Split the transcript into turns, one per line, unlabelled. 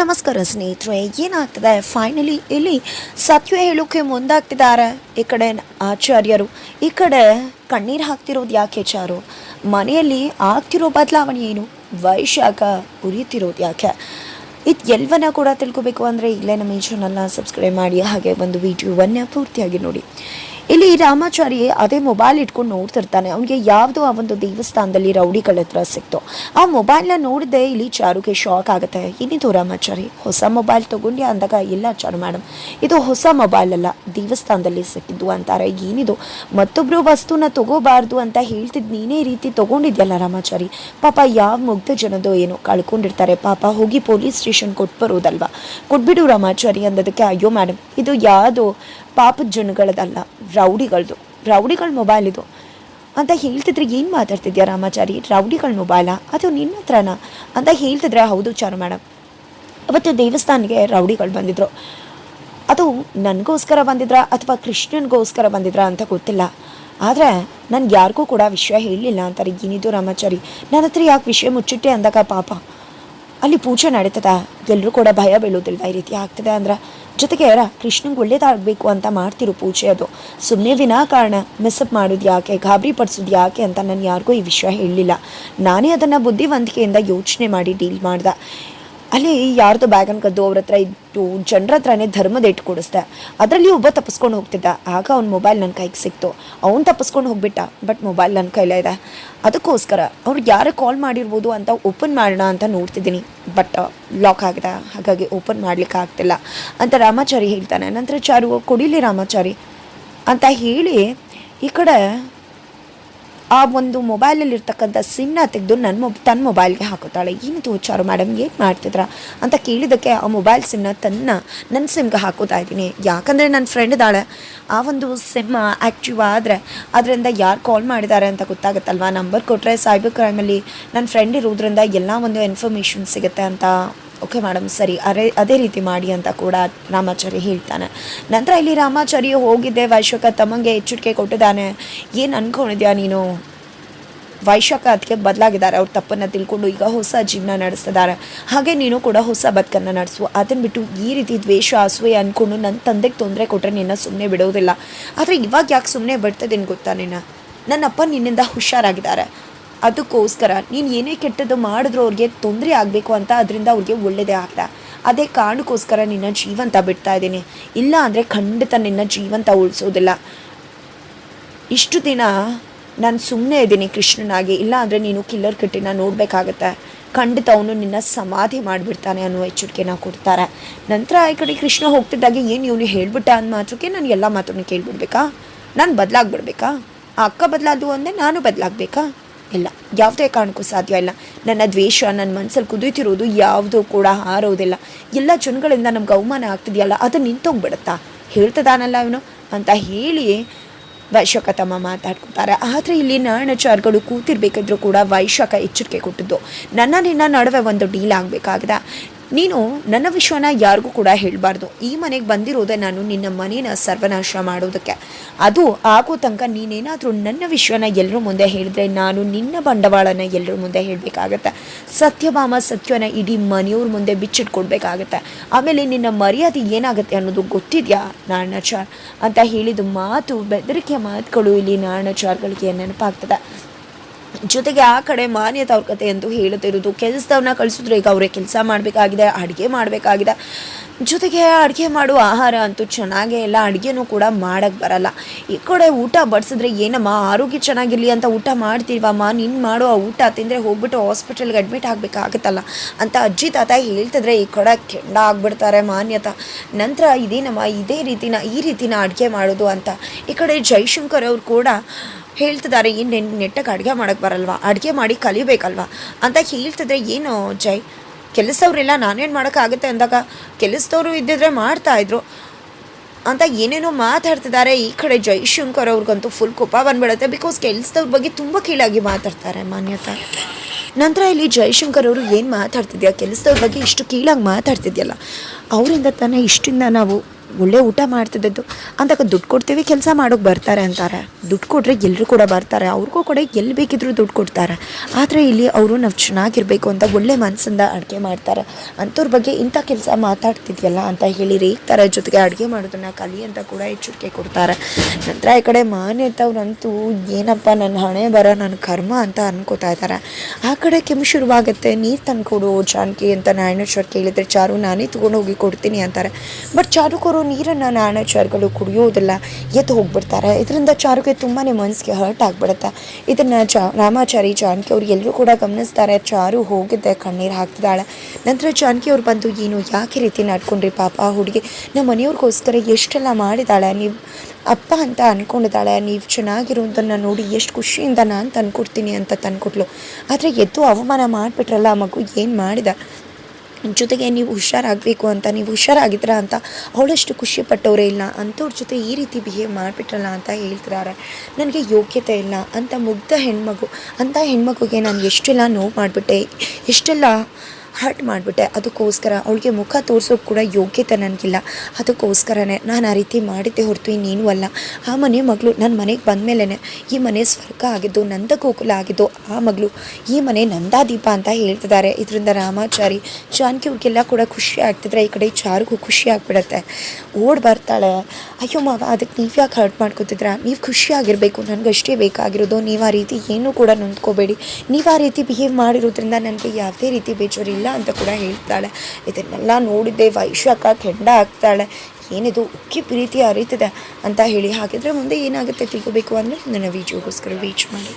ನಮಸ್ಕಾರ ಸ್ನೇಹಿತರೆ, ಏನಾಗ್ತದೆ? ಫೈನಲಿ ಇಲ್ಲಿ ಸತ್ಯ ಹೇಳೋಕೆ ಮುಂದಾಗ್ತಿದ್ದಾರೆ ಈ ಕಡೆ ಆಚಾರ್ಯರು. ಈ ಕಡೆ ಕಣ್ಣೀರು ಹಾಕ್ತಿರೋದು ಯಾಕೆ ಚಾರು? ಮನೆಯಲ್ಲಿ ಆಗ್ತಿರೋ ಬದಲಾವಣೆ ಏನು? ವೈಶಾಖ ಉರಿತಿರೋದು ಯಾಕೆ? ಇದು ಎಲ್ಲವನ್ನ ಕೂಡ ತಿಳ್ಕೊಬೇಕು ಅಂದರೆ ಇಲ್ಲೇ ನಮ್ಮ ಈ ಚಾನಲ್ನ ಸಬ್ಸ್ಕ್ರೈಬ್ ಮಾಡಿ, ಹಾಗೆ ಒಂದು ವಿಡಿಯೋವನ್ನು ಪೂರ್ತಿಯಾಗಿ ನೋಡಿ. ಇಲ್ಲಿ ರಾಮಾಚಾರಿ ಅದೇ ಮೊಬೈಲ್ ಇಟ್ಕೊಂಡು ನೋಡ್ತಿರ್ತಾನೆ. ಅವನಿಗೆ ಯಾವುದೋ ಆ ಒಂದು ದೇವಸ್ಥಾನದಲ್ಲಿ ರೌಡಿಗಳ ಹತ್ರ ಸಿಕ್ತು. ಆ ಮೊಬೈಲ್ನ ನೋಡಿದೆ ಇಲ್ಲಿ ಚಾರುಗೆ ಶಾಕ್ ಆಗುತ್ತೆ. ಏನಿದು ರಾಮಾಚಾರಿ? ಹೊಸ ಮೊಬೈಲ್ ತಗೊಂಡಿ ಅಂದಾಗ ಇಲ್ಲ ಚಾರು ಮೇಡಮ್ ಇದು ಹೊಸ ಮೊಬೈಲ್ ಅಲ್ಲ. ದೇವಸ್ಥಾನದಲ್ಲಿ ಸಿಕ್ಕಿದ್ದು ಅಂತಾರೆ. ಏನಿದು? ಮತ್ತೊಬ್ರು ವಸ್ತುನ ತಗೋಬಾರ್ದು ಅಂತ ಹೇಳ್ತಿದ್ ನೀನೇ ರೀತಿ ತಗೊಂಡಿದ್ಯಲ್ಲ ರಾಮಾಚಾರಿ? ಪಾಪ ಯಾವ ಮುಗ್ಧ ಜನದೋ ಏನೋ ಕಳ್ಕೊಂಡಿರ್ತಾರೆ. ಪಾಪ ಹೋಗಿ ಪೊಲೀಸ್ ಸ್ಟೇಷನ್ ಕೊಟ್ಟು ಬರೋದಲ್ವಾ ಕೊಟ್ಬಿಡು ರಾಮಾಚಾರಿ ಅಂದದಕ್ಕೆ, ಅಯ್ಯೋ ಮೇಡಮ್ ಇದು ಯಾವುದು ಪಾಪದ ಜನಗಳದಲ್ಲ ರೌಡಿಗಳದು. ರೌಡಿಗಳ ಮೊಬೈಲ್ ಇದು. ಅಂತ ಹೇಳ್ತಿದ್ರೆ ಏನು ಮಾತಾಡ್ತಿದ್ಯಾ ರಾಮಾಚಾರಿ? ರೌಡಿಗಳ ಮೊಬೈಲಾ ಅದು ನಿನ್ನ ಹತ್ರನಾ? ಅಂತ ಹೇಳ್ತಿದ್ರೆ ಹೌದು ಚಾರು ಮೇಡಮ್ ಅವತ್ತು ದೇವಸ್ಥಾನಕ್ಕೆ ರೌಡಿಗಳು ಬಂದಿದ್ರು. ಅದು ನನಗೋಸ್ಕರ ಬಂದಿದ್ರ ಅಥವಾ ಕೃಷ್ಣನಿಗೋಸ್ಕರ ಬಂದಿದ್ರ ಅಂತ ಗೊತ್ತಿಲ್ಲ. ಆದರೆ ನನಗೆ ಯಾರಿಗೂ ಕೂಡ ವಿಷಯ ಹೇಳಲಿಲ್ಲ ಅಂತಾರೆ ಏನಿದು ರಾಮಾಚಾರಿ? ನನ್ನ ಹತ್ರ ಯಾಕೆ ವಿಷಯ ಮುಚ್ಚಿಟ್ಟೆ ಅಂದಾಗ ಪಾಪ. ಅಲ್ಲಿ ಪೂಜೆ ನಡೀತದ. ಎಲ್ಲರೂ ಕೂಡ ಭಯ ಬೀಳೋದಿಲ್ಲ ಈ ರೀತಿ ಆಗ್ತದೆ ಅಂದ್ರೆ? ಜೊತೆಗೆ ಯಾರ ಕೃಷ್ಣಂಗೆ ಒಳ್ಳೇದಾಗಬೇಕು ಅಂತ ಮಾಡ್ತಿರೋ ಪೂಜೆ ಅದು. ಸುಮ್ಮನೆ ವಿನಾಕಾರಣ ಮಿಸ್ಅಪ್ ಮಾಡೋದು ಯಾಕೆ, ಗಾಬರಿ ಪಡಿಸೋದು ಯಾಕೆ ಅಂತ ನಾನು ಯಾರಿಗೂ ಈ ವಿಷಯ ಹೇಳಲಿಲ್ಲ ನಾನೇ ಅದನ್ನು ಬುದ್ಧಿವಂತಿಕೆಯಿಂದ ಯೋಚನೆ ಮಾಡಿ ಡೀಲ್ ಮಾಡ್ದೆ. ಅಲ್ಲಿ ಯಾರ್ದು ಬ್ಯಾಗನ್ನು ಕದ್ದು ಅವ್ರ ಹತ್ರ ಇಟ್ಟು ಜನರ ಹತ್ರನೇ ಧರ್ಮದ ಇಟ್ಟು ಕೊಡಿಸ್ದೆ. ಅದರಲ್ಲಿ ಒಬ್ಬ ತಪ್ಪಿಸ್ಕೊಂಡು ಹೋಗ್ತಿದ್ದ. ಆಗ ಅವ್ನ ಮೊಬೈಲ್ ನನ್ನ ಕೈಗೆ ಸಿಕ್ತು. ಅವ್ನು ತಪ್ಪಿಸ್ಕೊಂಡು ಹೋಗ್ಬಿಟ್ಟ. ಬಟ್ ಮೊಬೈಲ್ ನನ್ನ ಕೈಲೇ ಇದೆ. ಅದಕ್ಕೋಸ್ಕರ ಅವ್ರು ಯಾರು ಕಾಲ್ ಮಾಡಿರ್ಬೋದು ಅಂತ ಓಪನ್ ಮಾಡೋಣ ಅಂತ ನೋಡ್ತಿದ್ದೀನಿ. ಬಟ್ ಲಾಕ್ ಆಗಿದೆ. ಹಾಗಾಗಿ ಓಪನ್ ಮಾಡ್ಲಿಕ್ಕೆ ಆಗ್ತಿಲ್ಲ. ಅಂತ ರಾಮಾಚಾರಿ ಹೇಳ್ತಾನೆ. ನಂತರ ಚಾರು, ಕೊಡಿಲಿ ರಾಮಾಚಾರಿ. ಅಂತ ಹೇಳಿ ಈ ಕಡೆ ಆ ಒಂದು ಮೊಬೈಲಲ್ಲಿ ಇರ್ತಕ್ಕಂಥ ಸಿಮ್ನ ತೆಗೆದು ನನ್ನ ಮೊಬ್ ತನ್ನ ಮೊಬೈಲ್ಗೆ ಹಾಕೋತಾಳೆ. ಏನು ತೋಚಾರು ಮೇಡಮ್ ಏನು ಮಾಡ್ತಿದ್ರ? ಅಂತ ಕೇಳಿದ್ದಕ್ಕೆ ಆ ಮೊಬೈಲ್ ಸಿಮ್ನ ತನ್ನ ನನ್ನ ಸಿಮ್ಗೆ ಹಾಕೋತಾ ಇದ್ದೀನಿ. ಯಾಕಂದರೆ ನನ್ನ ಫ್ರೆಂಡ್ ಇದ್ದಾಳೆ. ಆ ಒಂದು ಸಿಮ್ ಆ್ಯಕ್ಟಿವ್ ಆದರೆ, ಅದರಿಂದ ಯಾರು ಕಾಲ್ ಮಾಡಿದ್ದಾರೆ ಅಂತ ಗೊತ್ತಾಗುತ್ತಲ್ವ? ನಂಬರ್ ಕೊಟ್ಟರೆ ಸೈಬರ್ ಕ್ರೈಮಲ್ಲಿ ನನ್ನ ಫ್ರೆಂಡ್ ಇರೋದ್ರಿಂದ ಎಲ್ಲ ಒಂದು ಇನ್ಫಾರ್ಮೇಷನ್ ಸಿಗುತ್ತೆ ಅಂತ ಓಕೆ ಮೇಡಮ್, ಸರಿ, ಅರೆ, ಅದೇ ರೀತಿ ಮಾಡಿ ಅಂತ ಕೂಡ ರಾಮಾಚಾರಿ ಹೇಳ್ತಾನೆ. ನಂತರ ಇಲ್ಲಿ ರಾಮಾಚಾರಿ ಹೋಗಿದ್ದೆ ವೈಶ್ವಕ ತಮ್ಮಂಗೆ ಎಚ್ಚರಿಕೆ ಕೊಟ್ಟಿದ್ದಾನೆ. ಏನು ಅನ್ಕೊಂಡಿದ್ಯಾ ನೀನು? ವೈಶಾಖ ಅದಕ್ಕೆ ಬದಲಾಗಿದ್ದಾರೆ, ಅವ್ರ ತಪ್ಪನ್ನು ತಿಳ್ಕೊಂಡು ಈಗ ಹೊಸ ಜೀವನ ನಡೆಸ್ತಿದ್ದಾರೆ. ಹಾಗೆ ನೀನು ಕೂಡ ಹೊಸ ಬದುಕನ್ನು ನಡೆಸು. ಅದನ್ನು ಬಿಟ್ಟು ಈ ರೀತಿ ದ್ವೇಷ, ಅಸೂಯೆ ಅಂದ್ಕೊಂಡು ನನ್ನ ತಂದೆಗೆ ತೊಂದರೆ ಕೊಟ್ಟರೆ ನಿನ್ನ ಸುಮ್ಮನೆ ಬಿಡೋದಿಲ್ಲ. ಆದರೆ ಇವಾಗ ಯಾಕೆ ಸುಮ್ಮನೆ ಬಿಡ್ತದೇನು ಗೊತ್ತಾ ನಿನ್ನ? ನನ್ನಪ್ಪ ನಿನ್ನಿಂದ ಹುಷಾರಾಗಿದ್ದಾರೆ. ಅದಕ್ಕೋಸ್ಕರ ನೀನು ಏನೇ ಕೆಟ್ಟದ್ದು ಮಾಡಿದ್ರು ಅವ್ರಿಗೆ ತೊಂದರೆ ಆಗಬೇಕು ಅಂತ ಅದರಿಂದ ಅವ್ರಿಗೆ ಒಳ್ಳೆಯದೇ ಆಗ್ತಾ. ಅದೇ ಕಾರಣಕ್ಕೋಸ್ಕರ ನಿನ್ನ ಜೀವಂತ ಬಿಡ್ತಾ ಇದ್ದೀನಿ. ಇಲ್ಲ ಅಂದರೆ ಖಂಡಿತ ನಿನ್ನ ಜೀವಂತ ಉಳಿಸೋದಿಲ್ಲ. ಇಷ್ಟು ದಿನ ನಾನು ಸುಮ್ಮನೆ ಇದ್ದೀನಿ ಕೃಷ್ಣನಾಗಿ. ಇಲ್ಲ ಅಂದರೆ ನೀನು ಕಿಲ್ಲರ್ ಕಟ್ಟಿನ ನೋಡಬೇಕಾಗತ್ತೆ. ಖಂಡಿತ ಅವನು ನಿನ್ನ ಸಮಾಧಿ ಮಾಡಿಬಿಡ್ತಾನೆ ಅನ್ನೋ ಎಚ್ಚರಿಕೆನ ಕೊಡ್ತಾರೆ. ನಂತರ ಈ ಕಡೆ ಕೃಷ್ಣ ಹೋಗ್ತಿದ್ದಾಗೆ ಏನು ಇವನು ಹೇಳ್ಬಿಟ್ಟ ಅಂದ ಮಾತ್ರಕ್ಕೆ ನಾನು ಎಲ್ಲ ಮಾತನ್ನು ಕೇಳಿಬಿಡ್ಬೇಕಾ? ನಾನು ಬದಲಾಗ್ಬಿಡ್ಬೇಕಾ? ಅಕ್ಕ ಬದಲಾದವು ಅಂದರೆ ನಾನು ಬದಲಾಗಬೇಕಾ? ಇಲ್ಲ. ಯಾವುದೇ ಕಾರಣಕ್ಕೂ ಸಾಧ್ಯ ಇಲ್ಲ. ನನ್ನ ದ್ವೇಷ ನನ್ನ ಮನಸ್ಸಲ್ಲಿ ಕುದೀತಿರೋದು ಯಾವುದೂ ಕೂಡ ಹಾರೋದಿಲ್ಲ. ಎಲ್ಲ ಜನಗಳಿಂದ ನಮ್ಗೆ ಅವಮಾನ ಆಗ್ತಿದೆಯಲ್ಲ ಅದು ನಿಂತೋಗ್ಬಿಡುತ್ತಾ? ಹೇಳ್ತದಾನಲ್ಲ ಅವನು? ಅಂತ ಹೇಳಿ ವೈಶಾಖ ತಮ್ಮ ಮಾತಾಡ್ಕೊತಾರೆ ಆದರೆ ಇಲ್ಲಿ ನಾಣಚಾರ್ಗಳು ಕೂತಿರ್ಬೇಕಾದ್ರೂ ಕೂಡ ವೈಶಾಖ ಎಚ್ಚರಿಕೆ ಕೊಟ್ಟಿದ್ದು ನನ್ನ ನಿನ್ನ ನಡುವೆ ಒಂದು ಡೀಲ್ ಆಗಬೇಕಾಗಿದೆ. ನೀನು ನನ್ನ ವಿಷಯನ ಯಾರಿಗೂ ಕೂಡ ಹೇಳಬಾರ್ದು. ಈ ಮನೆಗೆ ಬಂದಿರೋದೇ ನಾನು ನಿನ್ನ ಮನೇನ ಸರ್ವನಾಶ ಮಾಡೋದಕ್ಕೆ. ಅದು ಆಗೋ ತನಕ ನೀನೇನಾದರೂ ನನ್ನ ವಿಷಯನ ಎಲ್ಲರ ಮುಂದೆ ಹೇಳಿದ್ರೆ ನಾನು ನಿನ್ನ ಬಂಡವಾಳನ ಎಲ್ಲರ ಮುಂದೆ ಹೇಳಬೇಕಾಗತ್ತೆ. ಸತ್ಯಭಾಮ ಸತ್ಯನ ಇಡೀ ಮನೆಯವ್ರ ಮುಂದೆ ಬಿಚ್ಚಿಟ್ಕೊಡ್ಬೇಕಾಗತ್ತೆ. ಆಮೇಲೆ ನಿನ್ನ ಮರ್ಯಾದೆ ಏನಾಗುತ್ತೆ ಅನ್ನೋದು ಗೊತ್ತಿದೆಯಾ ನಾರಾಯಣಾಚಾರ್? ಅಂತ ಹೇಳಿದ ಮಾತು ಬೆದರಿಕೆ ಮಾತುಗಳು ಇಲ್ಲಿ ನಾರಾಯಣಾಚಾರ್ಗಳಿಗೆ ನೆನಪಾಗ್ತದೆ. ಜೊತೆಗೆ ಆ ಕಡೆ ಮಾನ್ಯತೆ ಅವ್ರ ಕತೆ ಎಂದು ಹೇಳುತ್ತಿರೋದು ಕೆಲಸದವ್ರನ್ನ ಕಳಿಸಿದ್ರು ಈಗ ಅವರೇ ಕೆಲಸ ಮಾಡಬೇಕಾಗಿದೆ, ಅಡುಗೆ ಮಾಡಬೇಕಾಗಿದೆ. ಜೊತೆಗೆ ಅಡುಗೆ ಮಾಡುವ ಆಹಾರ ಅಂತೂ ಚೆನ್ನಾಗೇ ಇಲ್ಲ, ಅಡುಗೆನೂ ಕೂಡ ಮಾಡೋಕ್ಕೆ ಬರಲ್ಲ. ಈ ಕಡೆ ಊಟ ಬಡಿಸಿದ್ರೆ ಏನಮ್ಮ, ಆರೋಗ್ಯ ಚೆನ್ನಾಗಿರಲಿ ಅಂತ ಊಟ ಮಾಡ್ತೀವಮ್ಮ ನಿನ್ನ ಮಾಡೋ ಊಟ ತಿಂದರೆ ಹೋಗ್ಬಿಟ್ಟು ಹಾಸ್ಪಿಟಲ್ಗೆ ಅಡ್ಮಿಟ್ ಆಗಬೇಕಾಗುತ್ತಲ್ಲ ಅಂತ ಅಜ್ಜಿ ತಾತ ಹೇಳ್ತಿದ್ರೆ ಈ ಕಡೆ ಕೆಂಡ ಆಗ್ಬಿಡ್ತಾರೆ ಮಾನ್ಯತ. ನಂತರ ಇದೇನಮ್ಮ, ಇದೇ ರೀತಿನ, ಈ ರೀತಿನ ಅಡುಗೆ ಮಾಡೋದು ಅಂತ. ಈ ಕಡೆ ಜೈಶಂಕರ್ ಅವ್ರು ಕೂಡ ಹೇಳ್ತಿದ್ದಾರೆ ಏನು ನೆನ್ ನೆಟ್ಟಕ್ಕೆ ಅಡುಗೆ ಮಾಡೋಕ್ಕೆ ಬರಲ್ವಾ? ಅಡುಗೆ ಮಾಡಿ ಕಲಿಬೇಕಲ್ವಾ? ಅಂತ ಹೇಳ್ತಿದ್ರೆ ಏನು ಜೈ ಕೆಲಸದವ್ರೆಲ್ಲ ನಾನೇನು ಮಾಡೋಕ್ಕಾಗುತ್ತೆ ಅಂದಾಗ ಕೆಲಸದವರು ಇದ್ದಿದ್ರೆ ಮಾಡ್ತಾಯಿದ್ರು ಅಂತ ಏನೇನೋ ಮಾತಾಡ್ತಿದ್ದಾರೆ ಈ ಕಡೆ ಜೈಶಂಕರ್ ಅವ್ರಿಗಂತೂ ಫುಲ್ ಕೋಪ ಬಂದ್ಬಿಡುತ್ತೆ ಬಿಕಾಸ್ ಕೆಲಸದವ್ರ ಬಗ್ಗೆ ತುಂಬ ಕೀಳಾಗಿ ಮಾತಾಡ್ತಾರೆ ಮಾನ್ಯತಾ. ನಂತರ ಇಲ್ಲಿ ಜೈಶಂಕರ್ ಅವರು ಏನು ಮಾತಾಡ್ತಿದ್ಯಾ? ಕೆಲಸದವ್ರ ಬಗ್ಗೆ ಇಷ್ಟು ಕೀಳಾಗಿ ಮಾತಾಡ್ತಿದ್ಯಲ್ಲ, ಅವರಿಂದ ತಾನೇ ಇಷ್ಟಿಂದ ನಾವು ಒಳ್ಳೆ ಊಟ ಮಾಡ್ತಿದ್ದದ್ದು. ಅಂದಾಗ ದುಡ್ಡು ಕೊಡ್ತೀವಿ, ಕೆಲಸ ಮಾಡೋಕೆ ಬರ್ತಾರೆ ಅಂತಾರೆ. ದುಡ್ಡು ಕೊಟ್ಟರೆ ಎಲ್ಲರೂ ಕೂಡ ಬರ್ತಾರೆ. ಅವ್ರಿಗೂ ಕೂಡ ಎಲ್ಲಿ ಬೇಕಿದ್ರೂ ದುಡ್ಡು ಕೊಡ್ತಾರೆ. ಆದರೆ ಇಲ್ಲಿ ಅವರು ನಾವು ಚೆನ್ನಾಗಿರಬೇಕು ಅಂತ ಒಳ್ಳೆ ಮನಸ್ಸಿಂದ ಅಡುಗೆ ಮಾಡ್ತಾರೆ. ಅಂಥವ್ರ ಬಗ್ಗೆ ಇಂಥ ಕೆಲಸ ಮಾತಾಡ್ತಿದ್ಯಲ್ಲ ಅಂತ ಹೇಳಿ ರೇಗ್ತಾರೆ ಜೊತೆಗೆ ಅಡುಗೆ ಮಾಡೋದನ್ನು ಕಲಿ ಅಂತ ಕೂಡ ಎಚ್ಚರಿಕೆ ಕೊಡ್ತಾರೆ. ನಂತರ ಈ ಕಡೆ ಮಾನ್ಯತವ್ರಂತೂ ಏನಪ್ಪ ನನ್ನ ಹಣೆ ಬರ ನನ್ನ ಕರ್ಮ ಅಂತ ಅನ್ಕೋತಾ ಇದ್ದಾರೆ ಆ ಕಡೆ ಕೆಮ್ಮು ಶುರುವಾಗುತ್ತೆ. ನೀರು ತಂದ್ಕೊಡು, ಜಾನಕಿ ಅಂತ ನಾರಾಯಣೇಶ್ವರ್ ಕೇಳಿದರೆ, ಚಾರು ನಾನೇ ತೊಗೊಂಡೋಗಿ ಕೊಡ್ತೀನಿ ಅಂತಾರೆ. ಬಟ್ ಚಾರು ಕೊಡೋ ನೀರನ್ನು ನಾರಾಯಣೇಶ್ವರ್ಗಳು ಕುಡಿಯೋದಿಲ್ಲ ಎದ್ದು ಹೋಗ್ಬಿಡ್ತಾರೆ. ಇದರಿಂದ ಚಾರುಗೆ ತುಂಬಾ ಮನಸ್ಸಿಗೆ ಹರ್ಟ್ ಆಗಿಬಿಡುತ್ತೆ. ಇದನ್ನು ಚಾ ರಾಮಾಚಾರಿ ಜಾನಕಿ ಅವರು ಎಲ್ಲರೂ ಕೂಡ ಗಮನಿಸ್ತಾರೆ. ಚಾರು ಹೋಗಿದ್ದೆ, ಕಣ್ಣೀರು ಹಾಕ್ತಿದ್ದಾಳೆ. ನಂತರ ಜಾನಕಿ ಅವ್ರು ಬಂದು, ಏನು, ಯಾಕೆ ರೀತಿ ನಡ್ಕೊಂಡ್ರಿ ಪಾಪ ಹುಡುಗಿ? ನಮ್ಮ ಮನೆಯವ್ರಿಗೋಸ್ಕರ ಎಷ್ಟೆಲ್ಲ ಮಾಡಿದಾಳೆ ನೀವು ಅಪ್ಪ ಅಂತ ಅಂದ್ಕೊಂಡಿದ್ದಾಳೆ ನೀವು ಚೆನ್ನಾಗಿರೋದನ್ನು ನೋಡಿ ಎಷ್ಟು ಖುಷಿಯಿಂದ ನಾನು ತಂದ್ಕೊಡ್ತೀನಿ ಅಂತ ತಂದ್ಕೊಟ್ಲು. ಆದರೆ ಎದ್ದು ಅವಮಾನ ಮಾಡಿಬಿಟ್ರಲ್ಲ ಮಗು? ಏನು ಮಾಡಿದ? ಜೊತೆಗೆ ನೀವು ಹುಷಾರಾಗಬೇಕು ಅಂತ, ನೀವು ಹುಷಾರಾಗಿದ್ದೀರಾ ಅಂತ ಅವಳಷ್ಟು ಖುಷಿ ಪಟ್ಟವರೇ ಇಲ್ಲ. ಅಂಥವ್ರ ಜೊತೆ ಈ ರೀತಿ ಬಿಹೇವ್ ಮಾಡಿಬಿಟ್ರಲ್ಲ ಅಂತ ಹೇಳ್ತಿದ್ದಾರೆ. ನನಗೆ ಯೋಗ್ಯತೆ ಇಲ್ಲ. ಅಂತ ಮುಗ್ಧ ಹೆಣ್ಮಗು ಅಂಥ ಹೆಣ್ಮಗುಗೆ ನಾನು ಎಷ್ಟೆಲ್ಲ ನೋವು ಮಾಡಿಬಿಟ್ಟೆ, ಎಷ್ಟೆಲ್ಲ ಹರ್ಟ್ ಮಾಡಿಬಿಟ್ಟೆ. ಅದಕ್ಕೋಸ್ಕರ ಅವಳಿಗೆ ಮುಖ ತೋರಿಸೋಕೆ ಕೂಡ ಯೋಗ್ಯತೆ ನನಗಿಲ್ಲ. ಅದಕ್ಕೋಸ್ಕರನೇ ನಾನು ಆ ರೀತಿ ಮಾಡಿದ್ದೆ ಹೊರತು ಇನ್ನೇನು ಅಲ್ಲ. ಆ ಮನೆ ಮಗಳು ನನ್ನ ಮನೆಗೆ ಬಂದಮೇಲೆ ಈ ಮನೆ ಸ್ವರ್ಗ ಆಗಿದ್ದು ನಂದ ಗೋಕುಲ ಆಗಿದ್ದು, ಆ ಮಗಳು ಈ ಮನೆ ನಂದಾದೀಪ ಅಂತ ಹೇಳ್ತಿದ್ದಾರೆ. ಇದರಿಂದ ರಾಮಾಚಾರಿ ಜಾನ್ಕಿಗೆಲ್ಲ ಕೂಡ ಖುಷಿ ಆಗ್ತಿದ್ರೆ ಈ ಕಡೆ ಚಾರಿಗೂ ಖುಷಿ ಆಗಿಬಿಡತ್ತೆ. ಓಡ್ ಬರ್ತಾಳೆ. ಅಯ್ಯೋ ಮಾವ ಅದಕ್ಕೆ ನೀವು ಯಾಕೆ ಹರ್ಟ್ ಮಾಡ್ಕೋತಿದ್ರ? ನೀವು ಖುಷಿಯಾಗಿರಬೇಕು ನನಗಷ್ಟೇ ಬೇಕಾಗಿರೋದು. ನೀವು ಆ ರೀತಿ ಏನೂ ಕೂಡ ನೊಂದ್ಕೋಬೇಡಿ. ನೀವು ಆ ರೀತಿ ಬಿಹೇವ್ ಮಾಡಿರೋದ್ರಿಂದ ನನಗೆ ಯಾವುದೇ ರೀತಿ ಬೇಜಾರಿಲ್ಲ. ಅಂತ ಕೂಡ ಹೇಳ್ತಾಳೆ. ಇದನ್ನೆಲ್ಲ ನೋಡಿದ್ದೆ ವೈಶಾಖ ಕೆಂಡ ಆಗ್ತಾಳೆ. ಏನಿದು ಉಕ್ಕಿ ಪ್ರೀತಿ ಅರಿತಿದೆ ಅಂತ ಹೇಳಿ. ಹಾಗಿದ್ರೆ ಮುಂದೆ ಏನಾಗುತ್ತೆ ತಿಳ್ಕೋಬೇಕು ಅಂದರೆ ನನ್ನ ವೀಡಿಯೋಗೋಸ್ಕರ ವೀಚ್ ಮಾಡಿ.